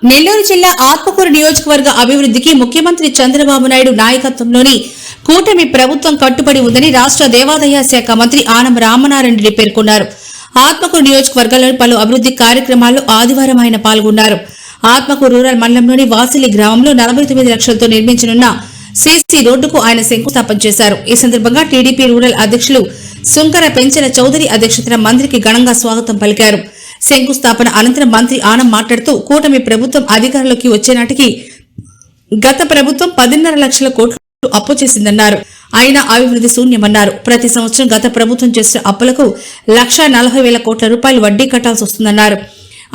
నెల్లూరు జిల్లా ఆత్మకూరు నియోజకవర్గ అభివృద్ధికి ముఖ్యమంత్రి చంద్రబాబు నాయుడు నాయకత్వంలోని కూటమి ప్రభుత్వం కట్టుబడి ఉందని రాష్ట్ర దేవాదాయ శాఖ మంత్రి ఆనం రామనారాయణ పేర్కొన్నారు. ఆత్మకూరు నియోజకవర్గంలోని పలు అభివృద్ధి కార్యక్రమాల్లో ఆదివారం ఆయన పాల్గొన్నారు. ఆత్మకూరు రూరల్ మండలంలోని వాసిలి గ్రామంలో నలభై తొమ్మిది లక్షలతో నిర్మించనున్న సీసీ రోడ్డుకు ఆయన శంకుస్థాపన చేశారు. ఈ సందర్భంగా టీడీపీ రూరల్ అధ్యక్షులు సుంకర పెంచల చౌదరి అధ్యక్షతన మంత్రికి ఘనంగా స్వాగతం పలికారు. శంకుస్థాపన అనంతరం మంత్రి ఆనం మాట్లాడుతూ కూటమి ప్రభుత్వం అధికారంలోకి వచ్చే నాటికి గత ప్రభుత్వం పదిన్నర లక్షల కోట్లు అప్పు చేసిందన్నారు. అయినా అభివృద్ధి శూన్యమన్నారు. ప్రతి సంవత్సరం గత ప్రభుత్వం చేసిన అప్పులకు లక్ష నలభై వేల కోట్ల రూపాయలు వడ్డీ కట్టాల్సి వస్తుందన్నారు.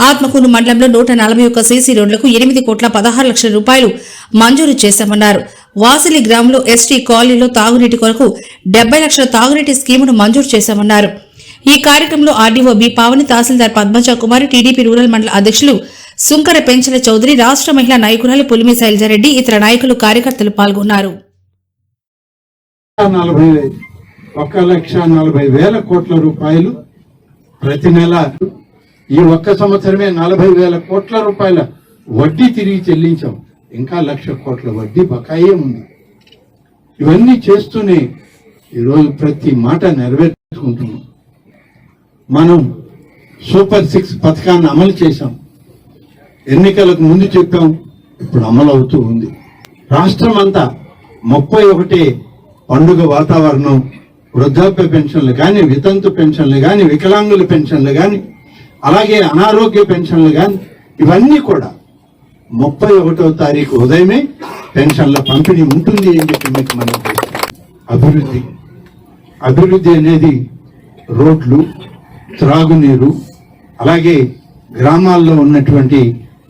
ఆత్మకూరు మండలంలో నూట నలభై ఒక్క సీసీ రోడ్లకు ఎనిమిది కోట్ల పదహారు లక్షల రూపాయలు మంజూరు చేశామన్నారు. వాసిలి గ్రామంలో ఎస్టీ కాలనీలో తాగునీటి కొరకు డెబ్బై లక్షల తాగునీటి స్కీమును మంజూరు చేశామన్నారు. ఈ కార్యక్రమంలో ఆర్డీఓ బి పావని తహసీల్దార్ పద్మజ కుమారి టీడీపీ రూరల్ మండల అధ్యక్షులు సుంకర పెంచల చౌదరి రాష్ట్ర మహిళా నాయకురాలు పులిమి శైలజారెడ్డి ఇతర నాయకులు కార్యకర్తలు పాల్గొన్నారు. ఒక లక్ష నలభై వేల కోట్ల రూపాయలు ప్రతి నెల ఈ ఒక్క సంవత్సరమే నలభై వేల కోట్ల రూపాయల వడ్డీ తిరిగి చెల్లించాం. ఇంకా లక్ష కోట్ల వడ్డీ బకాయే ఉంది. ఇవన్నీ చేస్తూనే ఈరోజు ప్రతి మాట నెరవేర్చుకుంటున్నాం. మనం సూపర్ సిక్స్ పథకాన్ని అమలు చేశాం. ఎన్నికలకు ముందు చెప్పాం ఇప్పుడు అమలు అవుతూ ఉంది. రాష్ట్రం అంతా ముప్పై ఒకటి పండుగ వాతావరణం వృద్ధాప్య పెన్షన్లు కానీ వితంతు పెన్షన్లు కానీ వికలాంగుల పెన్షన్లు కానీ అలాగే అనారోగ్య పెన్షన్లు కానీ ఇవన్నీ కూడా ముప్పై ఒకటో తారీఖు ఉదయమే పెన్షన్ల పంపిణీ ఉంటుంది అని చెప్పి మీకు మనం అభివృద్ధి. అభివృద్ధి అనేది రోడ్లు త్రాగునీరు అలాగే గ్రామాల్లో ఉన్నటువంటి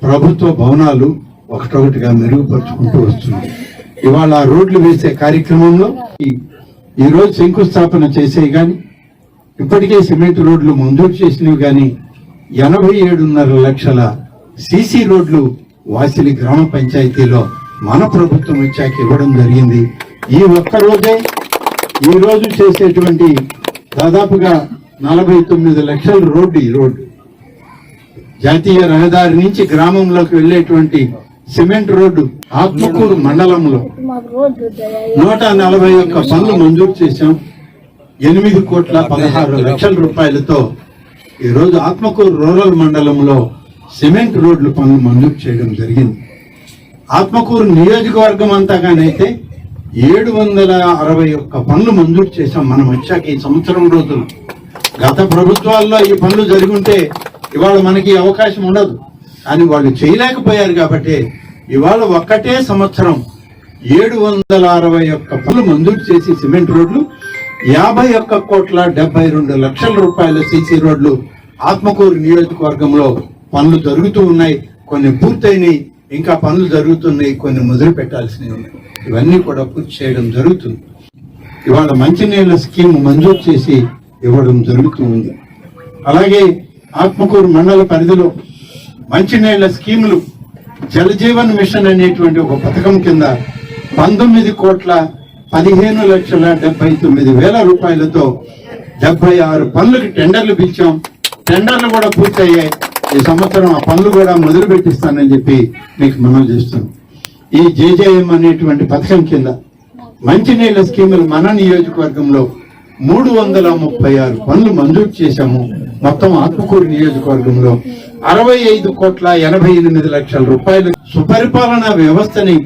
ప్రభుత్వ భవనాలు ఒకటొకటిగా మెరుగుపరుచుకుంటూ వస్తుంది ఇవాళ రోడ్లు వేసే కార్యక్రమంలో ఈరోజు శంకుస్థాపన చేసేవి కానీ ఇప్పటికే సిమెంట్ రోడ్లు మంజూరు చేసినవి కానీ ఎనభై ఏడున్నర లక్షల సీసీ రోడ్లు వాసిలి గ్రామ పంచాయతీలో మన ప్రభుత్వం వచ్చాక ఇవ్వడం జరిగింది. ఈ ఒక్క రోజే ఈ చేసేటువంటి దాదాపుగా నలభై తొమ్మిది లక్షల రోడ్డు ఈ రోడ్డు. జాతీయ రహదారి నుంచి గ్రామంలోకి వెళ్ళేటువంటి సిమెంట్ రోడ్డు ఆత్మకూరు మండలంలో. నూట నలభై ఒక్క పనులు మంజూరు చేశాం. ఎనిమిది కోట్ల పదహారు లక్షల రూపాయలతో ఈ రోజు ఆత్మకూరు రూరల్ మండలంలో సిమెంట్ రోడ్లు పనులు మంజూరు చేయడం జరిగింది. ఆత్మకూరు నియోజకవర్గం అంతాగానైతే ఏడు వందల అరవై ఒక్క పనులు మంజూరు చేశాం మనం వచ్చాక ఈ సంవత్సరం రోజులు గత ప్రభుత్వాల్లో ఈ పనులు జరుగుంటే ఇవాళ మనకి అవకాశం ఉండదు. అని వాళ్ళు చేయలేకపోయారు కాబట్టి ఇవాళ ఒక్కటే సంవత్సరం ఏడు వందల అరవై ఒక్క పనులు మంజూరు చేసి సిమెంట్ రోడ్లు యాభై ఒక్క కోట్ల డెబ్బై రెండు లక్షల రూపాయల సీసీ రోడ్లు ఆత్మకూరు నియోజకవర్గంలో పనులు జరుగుతూ ఉన్నాయి. కొన్ని పూర్తయినాయి ఇంకా పనులు జరుగుతున్నాయి కొన్ని మొదలు పెట్టాల్సినవి ఉన్నాయి. ఇవన్నీ కూడా పూర్తి చేయడం జరుగుతుంది. ఇవాళ మంచినీళ్ళ స్కీమ్ మంజూరు చేసి ఇవ్వడం జరుగుతూ ఉంది అలాగే ఆత్మకూరు మండల పరిధిలో మంచినీళ్ళ స్కీములు జలజీవన్ మిషన్ అనేటువంటి ఒక పథకం కింద పంతొమ్మిది కోట్ల పదిహేను లక్షల డెబ్బై తొమ్మిది వేల రూపాయలతో డెబ్బై ఆరు పనులకి టెండర్లు పిలిచాం. టెండర్లు కూడా పూర్తయ్యాయి. ఈ సంవత్సరం ఆ పనులు కూడా మొదలు పెట్టిస్తానని చెప్పి మీకు మనం చేస్తున్నాం ఈ జేజేఎం అనేటువంటి పథకం కింద మంచినీళ్ళ స్కీములు మన నియోజకవర్గంలో మూడు వందల ముప్పై ఆరు పనులు మంజూరు చేశాము. మొత్తం ఆత్మకూరు నియోజకవర్గంలో అరవై ఐదు కోట్ల ఎనభై ఎనిమిది లక్షల రూపాయలు సుపరిపాలన వ్యవస్థని